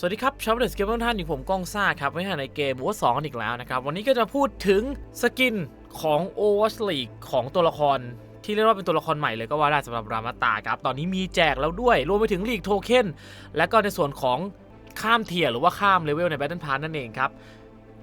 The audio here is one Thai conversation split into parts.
สวัสดีครับชาวเดสเกมเมอร์ท่านอยู่ผมก้องซ่าครับไว้ในเกมวอร์สองอีกแล้วนะครับ วันนี้ก็จะพูดถึงสกินของ Overwatch League ของตัวละคร ที่เรียกว่าเป็นตัวละครใหม่เลยก็ว่าได้สำหรับรามาตาครับ ตอนนี้มีแจกแล้วด้วย รวมไปถึงลีกโทเค็นและก็ในส่วนของข้ามเทียร์หรือว่าข้ามเลเวลใน Battle Pass นั่นเองครับ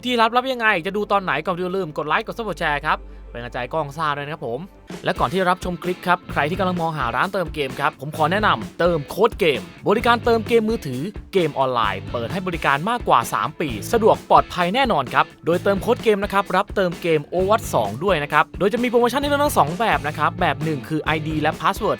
ที่รับรับยังไง จะดูตอนไหนก่อย่าลืมกดไลค์กดซับสไครต์ครับเป็นกำลังใจกล้องซ่าด้วยนะครับผม และก่อนที่รับชมคลิปครับ ใครที่กำลังมองหาร้านเติมเกมครับ ผมขอแนะนำเติมโค้ดเกม บริการเติมเกมมือถือเกมออนไลน์ เปิดให้บริการมากกว่า 3 ปี สะดวกปลอดภัยแน่นอนครับ โดยเติมโค้ดเกมนะครับ รับเติมเกม o w a t 2ด้วยนะครับ โดยจะมีโปรโมชั่นให้เลือกทั้งสองแบบนะครับ แบบหนึ่งคือ ID และ Password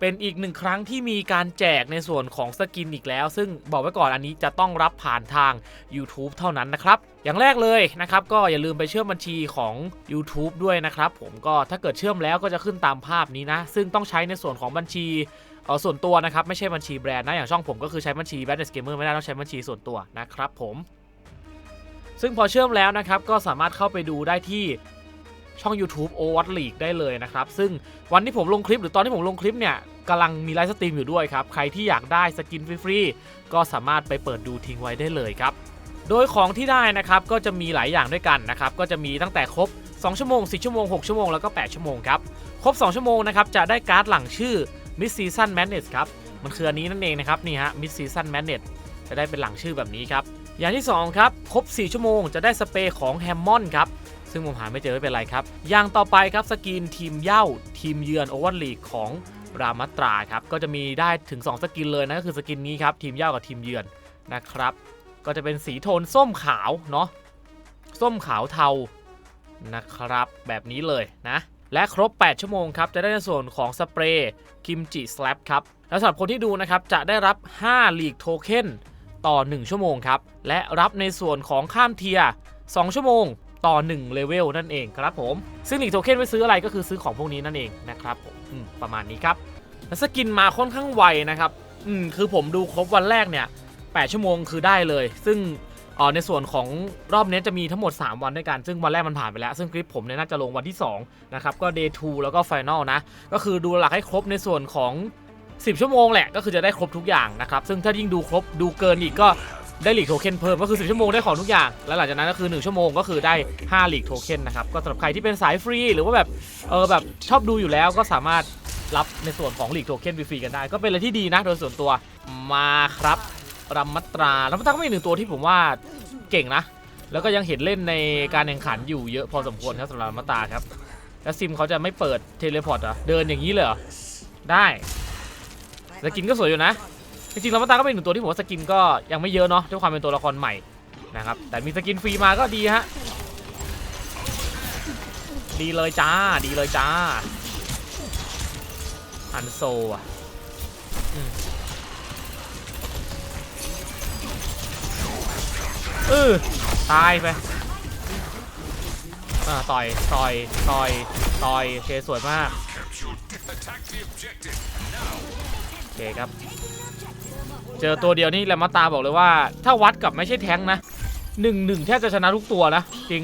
เป็นอีกหนึ่งครั้งที่มีการแจกในส่วนของสกินอีกแล้ว ซึ่งบอกไว้ก่อนอันนี้จะต้องรับผ่านทาง YouTube เท่านั้นนะครับ อย่างแรกเลยนะครับ ก็อย่าลืมไปเชื่อมบัญชีของ YouTube ด้วยนะครับ ผมก็ถ้าเกิดเชื่อมแล้วก็จะขึ้นตามภาพนี้นะ ซึ่งต้องใช้ในส่วนของบัญชีเออส่วนตัวนะครับ ไม่ใช่บัญชีแบรนด์นะ อย่างช่องผมก็คือใช้บัญชี b a d n e s Gamer ไม่ได้ต้องใช้บัญชีส่วนตัวนะครับผมซึ่งพอเชื่อมแล้วนะครับก็สามารถเข้าไปดูได้ที่ ช่อง YouTube o w a t League ได้เลยนะครับ ซึ่งวันที่ผมลงคลิปหรือตอนที่ผมลงคลิปเนี่ยกำลังมีไลฟ์สตรีมอยู่ด้วยครับ ใครที่อยากได้สกินฟรีๆก็สามารถไปเปิดดูทิ้งไว้ได้เลยครับ โดยของที่ได้นะครับก็จะมีหลายอย่างด้วยกันนะครับ ก็จะมีตั้งแต่ครบ 2 ชั่วโมง 4 ชั่วโมง 6 ชั่วโมงแล้วก็ 8 ชั่วโมงครับ ครบ 2 ชั่วโมงนะครับจะได้การ์ดหลังชื่อ Mid Season Madness ครับ มันคืออันนี้นั่นเองนะครับนี่ฮะ Mid Season Madness จะได้เป็นหลังชื่อแบบนี้ครับ อย่างที่สองครับ ครบ 4 ชั่วโมงจะได้สเปรย์ของแฮมมอนครับ ซึ่งผมหาไม่เจอไม่เป็นไรครับ อย่างต่อไปครับสกินทีมเย้าทีมเยือนโอเวอร์ลีกของรามัตราครับก็จะมีได้ถึง 2 สกินเลยนะก็คือสกินนี้ครับทีมเย้ากับทีมเยือนนะครับ ก็จะเป็นสีโทนส้มขาวเนาะส้มขาวเทานะครับ แบบนี้เลยนะและครบ 8 ชั่วโมงครับ จะได้ในส่วนของสเปรย์กิมจิสแลปครับ แล้วสำหรับคนที่ดูนะครับ จะได้รับ 5 ลีกโทเค็นต่อ 1 ชั่วโมงครับ และรับในส่วนของข้ามเทีย 2 ชั่วโมง ต่อ1เลเวลนั่นเองครับผม ซึ่งลีกโทเค็นไว้ซื้ออะไรก็คือซื้อของพวกนี้นั่นเองนะครับผมประมาณนี้ครับและสกินมาค่อนข้างไวนะครับอืมคือผมดูครบวันแรกเนี่ย 8 ชั่วโมงคือได้เลย ซึ่งเอ่อในส่วนของรอบนี้จะมีทั้งหมด 3 วันด้วยกัน ซึ่งวันแรกมันผ่านไปแล้ว ซึ่งคลิปผมเนี่ยน่าจะลงวันที่ 2 นะครับ ก็ day 2 แล้วก็ final นะ ก็คือดูหลักให้ครบในส่วนของ 10 ชั่วโมงแหละ ก็คือจะได้ครบทุกอย่างนะครับ ซึ่งถ้ายิ่งดูครบดูเกินอีกก็ ได้หลีกโทเค็นเพิ่มก็คือ 10 ชั่วโมงได้ของทุกอย่าง แล้วหลังจากนั้นก็คือ 1 ชั่วโมงก็คือได้ 5 หลีกโทเค็นนะครับ ก็สำหรับใครที่เป็นสายฟรี หรือว่าแบบเออแบบชอบดูอยู่แล้วก็สามารถรับในส่วนของหลีกโทเค็นฟรีๆกันได้ ก็เป็นอะไรที่ดีนะโดยส่วนตัวมาครับรัมมัตรารัมมัตราก็เป็นอีหนึ่งตัวที่ผมว่าเก่งนะ แล้วก็ยังเห็นเล่นในการแข่งขันอยู่เยอะพอสมควรครับสำหรับรัมมัตราครับแล้วซิมเขาจะไม่เปิดเทเลพอร์ตเหรอเดินอย่างนี้เลยเหรอได้สกินก็สวยอยู่นะ จริงๆรัมมัตาก็เป็นหนึ่งตัวที่ผมว่าสกินก็ยังไม่เยอะเนาะด้วยความเป็นตัวละครใหม่นะครับแต่มีสกินฟรีมาก็ดีฮะดีเลยจ้าดีเลยจ้าอันโซอะเออตายไปอ่าต่อยต่อยต่อยต่อยโอเคสวยมาก เคครับ เจอตัวเดียวนี่แลมาตาบอกเลยว่า ถ้าวัดกับไม่ใช่แท้งนะหนึ่งหนึ่งแทบจะชนะทุกตัวนะ จริง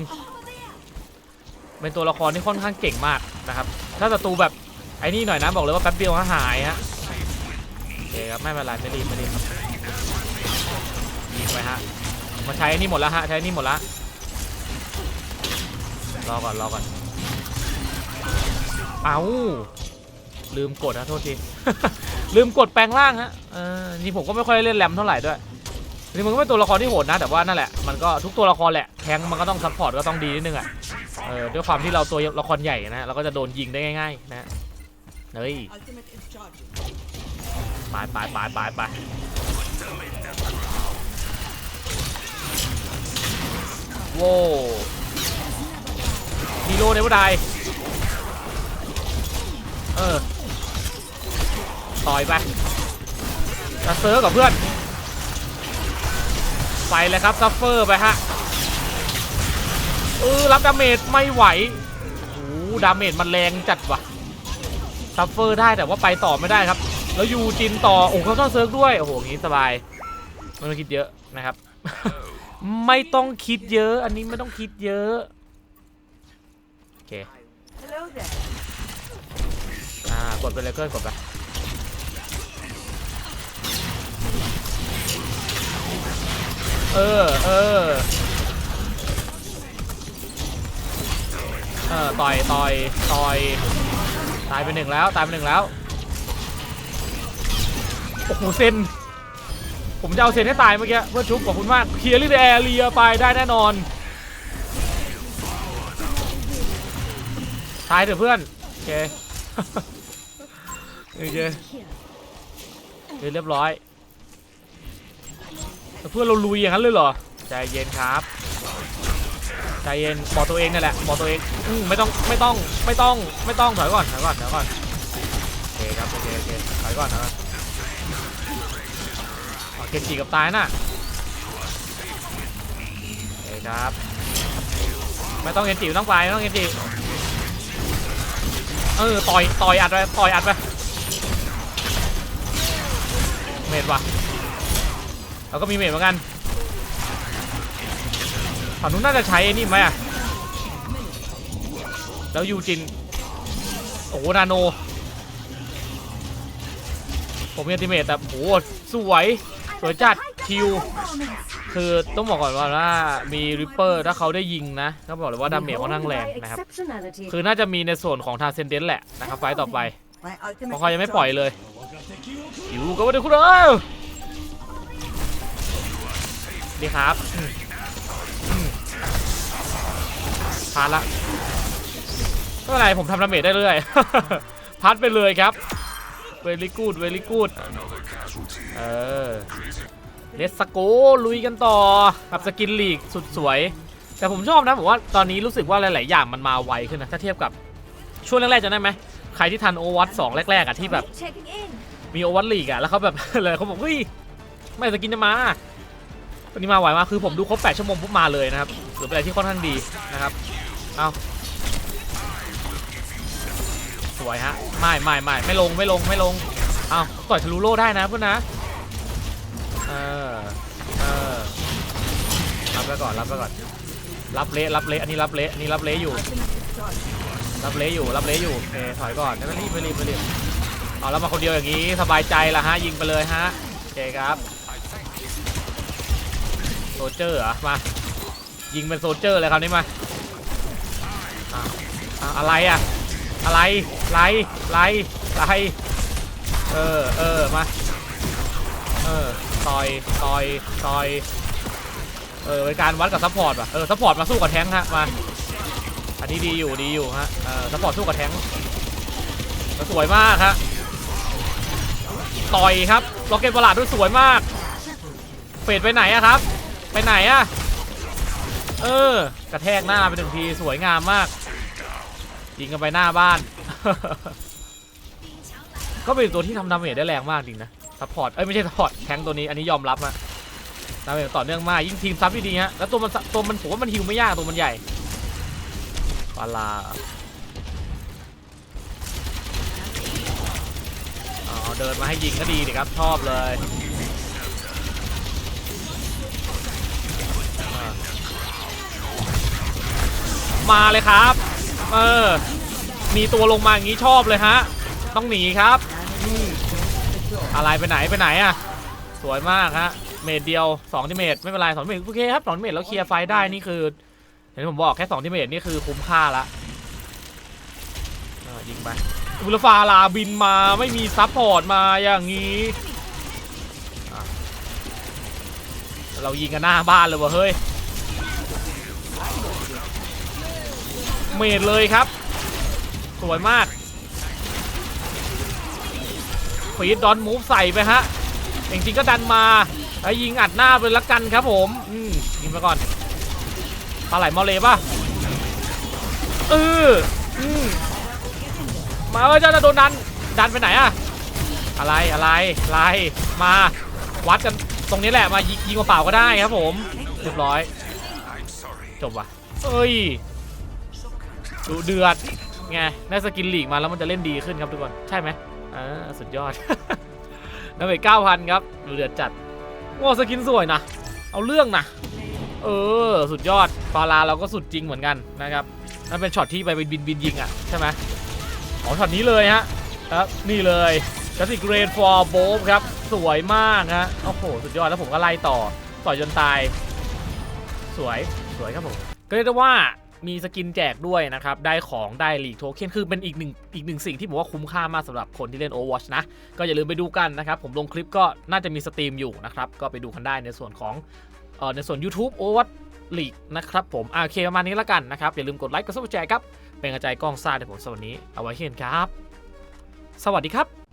เป็นตัวละครที่ค่อนข้างเก่งมากนะครับ ถ้าศัตรูแบบไอ้นี่หน่อยนะบอกเลยว่าแป๊บเดียวหายฮะโอเคครับไม่เป็นไรไม่รีบไม่รีบยิงไปฮะมาใช้นี่หมดแล้วฮะใช้นี่หมดแล้วรอก่อนรอก่อนเอาลืมกดนะโทษที ลืมกดแปลงร่างฮะเออนี่ผมก็ไม่ค่อยเล่นแรมเท่าไหร่ด้วยนี่มันก็เป็นตัวละครที่โหดนะแต่ว่านั่นแหละมันก็ทุกตัวละครแหละแทงค์มันก็ต้องซัพพอร์ตก็ต้องดีนิดนึงอะเออด้วยความที่เราตัวละครใหญ่นะเราก็จะโดนยิงได้ง่ายๆนะเฮ้ย Ultimate is charging. ไปไปไปไปไปโว้ฮีโร่เนวดายเออ ต่อยไปจะเซิร์ฟกับเพื่อน ไปเลยครับซัฟเฟอร์ไปฮะเออรับดาเมจไม่ไหวโอ้โหดาเมจมันแรงจัดว่ะซัฟเฟอร์ได้แต่ว่าไปต่อไม่ได้ครับ แล้วยูจินต่อโอ้เขาต้องเซิร์ฟด้วย โอ้โหอย่างนี้สบายไม่ต้องคิดเยอะนะครับ ไม่ต้องคิดเยอะ อันนี้ไม่ต้องคิดเยอะโอเค Hello there. อ่ากดไปเลยเกินกดไป เออ เออ เออ ต่อย ต่อย ต่อย ตายไปหนึ่งแล้ว ตายไปหนึ่งแล้ว โอ้โห เซน ผมจะเอาเซนให้ตายเมื่อกี้ เพื่อชุบขอบคุณมาก เคลียร์ลิเดแอเรียไปได้แน่นอน ตายเถอะเพื่อน โอเค โอเคเฮ้ยเรียบร้อย แต่เพื่อนเราลุยอย่างนั้นเลยเหรอ ใจเย็นครับ ใจเย็นบอกตัวเองนั่นแหละบอกตัวเองอืมไม่ต้องไม่ต้องไม่ต้องไม่ต้องถอยก่อนถอยก่อนถอยก่อนโอเคครับโอเคโอเคถอยก่อนถอยก่อนอ๋อเกจิกับตายน่ะโอเคครับ ไม่ต้องเกนจิไม่ต้องไปไม่ต้องเกนจิเออต่อยต่อยอัดไปต่อยอัดไปเมดว่ะ แล้วก็มีเมดเหมือนกันฝั่งนู้นน่าจะใช้ไอ้นี่ไหมอะแล้วยูจิน โอ้โหนาโน ผมมีอัติเมตแต่โอ้โหสวยสวยจัดคิว คือต้องบอกก่อนว่าว่ามีริปเปอร์ถ้าเขาได้ยิงนะก็บอกเลยว่าดาเมจค่อนข้างแรงนะครับ คือน่าจะมีในส่วนของทาเซนเดนแหละนะครับไฟต์ต่อไปเพราะเขายังไม่ปล่อยเลยอยู่กับวันเดียวคุณเอ้ ดีครับพาดละไม่เป็นไรผมทำดาเมจได้เรื่อย พัดไปเลยครับเวลิกูดเวลิกูดเออเลสโกลุยกันต่อกับสกินลีกสุดสวย แต่ผมชอบนะผมว่าตอนนี้รู้สึกว่าหลาย ๆ อย่างมันมาไวขึ้นนะ ถ้าเทียบกับช่วงแรก ๆ จะได้ไหม ใครที่ทันโอวัตสองแรก ๆ อะ ที่แบบ มีโอวัตลีกอะ แล้วเขาแบบเลยเขาบอกเฮ้ย ไม่สกินจะมา วันนี้มาไวมากคือผมดูครบ8ชั่วโมงปุ๊บมาเลยนะครับถือเป็นอะไรที่ค่อนข้างดีนะครับเอาสวยฮะไม่ไม่ไม่ไม่ลงไม่ลงไม่ลงเอาต่อยทะลุโล่ได้นะเพื่อนนะเออเออรับไปก่อนรับไปก่อนรับเละรับเละอันนี้รับเละอันนี้รับเละอยู่ รับเละอยู่รับเละอยู่เอถอยก่อนไม่รีบไม่รีบไม่รีบเอาแล้วมาคนเดียวอย่างนี้สบายใจละฮะยิงไปเลยฮะโอเคครับ โซเจอร์เหรอมา ยิงเป็นโซเจอร์เลยคราวนี้มาอะอะอะไรอะ อะไรไรไรไรเออเออมาเออต่อยต่อยต่อยเออเป็นการวัดกับซัพพอร์ตป่ะเออซัพพอร์ตมาสู้กับแท้งค์ฮะมาอันนี้ดีอยู่ดีอยู่ฮะเออสปอร์ตสู้กับแท้งแล้วสวยมากฮะต่อยครับล็อกเก็ตบอลาดด้วยสวยมากเฟดไปไหนอะครับ ไปไหนอะเออ กระแทกหน้าไปหนึ่งทีสวยงามมากยิงกันไปหน้าบ้าน ก็เป็นตัวที่ทำดาเมจได้แรงมากจริงนะซัพพอร์ตเอ้ยไม่ใช่ซัพพอร์ตแทงตัวนี้อันนี้ยอมรับอะดาเมจต่อเนื่องมากยิ่งทีมซับดีๆฮะแล้วตัวมันตัวมันผมว่ามันฮิวไม่ยากตัวมันใหญ่ปลาเดินมาให้ยิงก็ดีดิครับชอบเลย มาเลยครับ เออ มีตัวลงมาอย่างนี้ชอบเลยฮะ ต้องหนีครับอะไรไปไหนไปไหนอะสวยมากฮะ เมดเดียว2ที่เมดไม่เป็นไรสองเมดโอเคครับสองเมดแล้วเคลียร์ไฟได้นี่คือเห็นผมบอกแค่2ที่เมตรนี่คือคุ้มค่าละยิงไปอุลฟาลาบินมาไม่มีซับพอร์ตมาอย่างนี้เรายิงกันหน้าบ้านเลยวะเฮ้ย เมดเลยครับ สวยมากฟีดดอนมูฟใส่ไปฮะจริงๆก็ดันมาแล้วยิงอัดหน้าไปละกันครับผมอืมยิงไปก่อนปลาไหลมอเลป่ะเอออืมมาเออเจ้าจะโดนดันดันไปไหนอะอะไรอะไรอะไรมาวัดกันตรงนี้แหละมายิงยิงมาเปล่าก็ได้ครับผมเรียบร้อยจบว่ะเอ้ย ดูเดือดไงได้สกินลีกมาแล้วมันจะเล่นดีขึ้นครับทุกคน ใช่ไหมอ่าสุดยอดน้ำเบรกเก้าพันครับดูเดือดจัดว้สกินสวยนะ เอาเรื่องนะเออ สุดยอดฟาราเราก็สุดจริงเหมือนกันนะครับนั่นเป็นช็อตที่ไปบินบินยิงอะใช่ไหมอ๋อช็อตนี้เลยฮะครับนี่เลยจัสติเกรนฟอร์โบฟครับ สวยมากฮะโอ้โห สุดยอดแล้วผมก็ไล่ต่อ ต่อยจนตาย สวย สวยครับผม ก็เรียกได้ว่า มีสกินแจกด้วยนะครับ ได้ของได้ลีกโทเค็นคือเป็นอีกหนึ่งอีกหนึ่งสิ่งที่ผมว่าคุ้มค่ามากสำหรับคนที่เล่น Overwatch นะ ก็อย่าลืมไปดูกันนะครับ ผมลงคลิปก็น่าจะมีสตรีมอยู่นะครับ ก็ไปดูกันได้ในส่วนของเอ่อในส่วน YouTube Overwatch League นะครับผมโอเคประมาณนี้แล้วกันนะครับ อย่าลืมกดไลค์กดซับสไครต์ครับ เป็นกระจายกล้องซ่าในผมสวัสดีเอาไว้เห็นครับ สวัสดีครับ